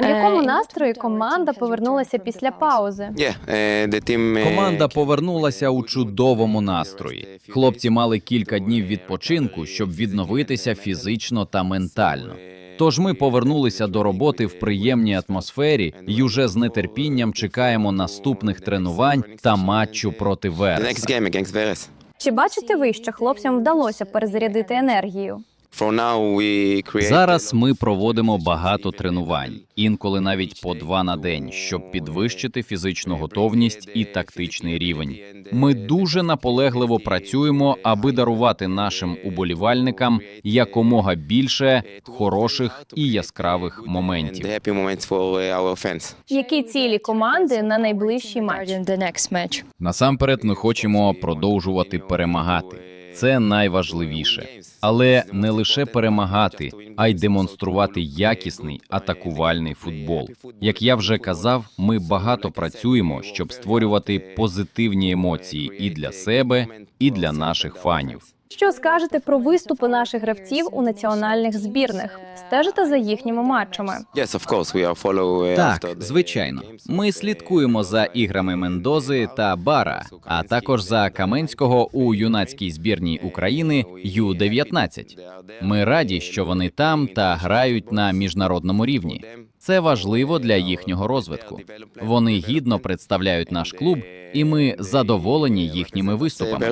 У якому Uh, настрої команда повернулася після паузи? Team, uh, Команда повернулася у чудовому настрої. Хлопці мали кілька днів відпочинку, щоб відновитися фізично та ментально. Тож ми повернулися до роботи в приємній атмосфері і уже з нетерпінням чекаємо наступних тренувань та матчу проти Вереса. Чи бачите ви, що хлопцям вдалося перезарядити енергію? Зараз ми проводимо багато тренувань, інколи навіть по два на день, щоб підвищити фізичну готовність і тактичний рівень. Ми дуже наполегливо працюємо, аби дарувати нашим уболівальникам якомога більше хороших і яскравих моментів. Які цілі команди на найближчий матч? Насамперед, ми хочемо продовжувати перемагати. Це найважливіше, але не лише перемагати, а й демонструвати якісний атакувальний футбол. Як я вже казав, ми багато працюємо, щоб створювати позитивні емоції і для себе, і для наших фанів. Що скажете про виступи наших гравців у національних збірних? Стежите за їхніми матчами? Так, звичайно. Ми слідкуємо за іграми Мендози та Бара, а також за Каменського у юнацькій збірній України Ю-19. Ми раді, що вони там та грають на міжнародному рівні. Це важливо для їхнього розвитку. Вони гідно представляють наш клуб, і ми задоволені їхніми виступами.